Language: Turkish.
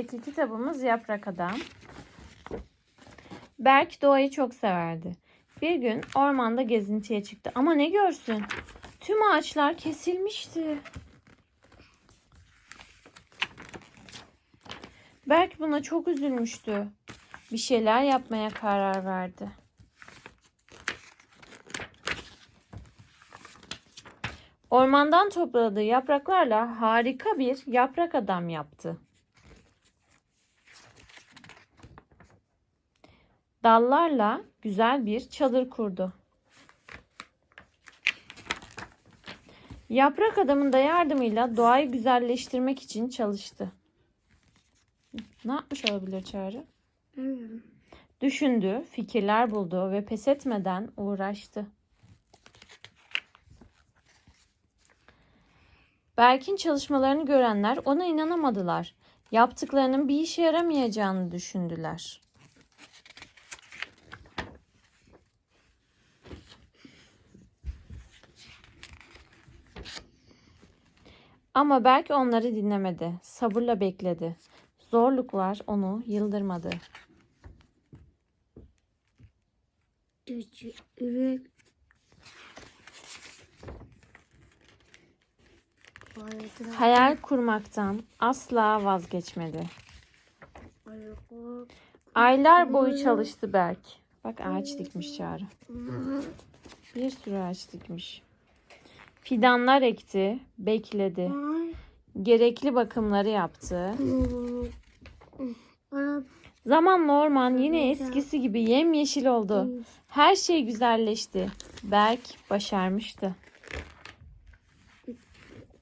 İki kitabımız Yaprak Adam. Berk doğayı çok severdi. Bir gün ormanda gezintiye çıktı ama ne görsün? Tüm ağaçlar kesilmişti. Berk buna çok üzülmüştü. Bir şeyler yapmaya karar verdi. Ormandan topladığı yapraklarla harika bir yaprak adam yaptı. Dallarla güzel bir çadır kurdu. Yaprak adamın da yardımıyla doğayı güzelleştirmek için çalıştı. Ne yapmış olabilir Çağrı? Bilmiyorum. Düşündü, fikirler buldu ve pes etmeden uğraştı. Berk'in çalışmalarını görenler ona inanamadılar. Yaptıklarının bir işe yaramayacağını düşündüler. Ama Berk onları dinlemedi. Sabırla bekledi. Zorluklar onu yıldırmadı. Hayal kurmaktan asla vazgeçmedi. Aylar boyu çalıştı Berk. Bak ağaç dikmiş Çağrı. Bir sürü ağaç dikmiş. Fidanlar ekti, bekledi. Gerekli bakımları yaptı. Zamanla orman yine eskisi gibi yemyeşil oldu. Her şey güzelleşti. Berk başarmıştı.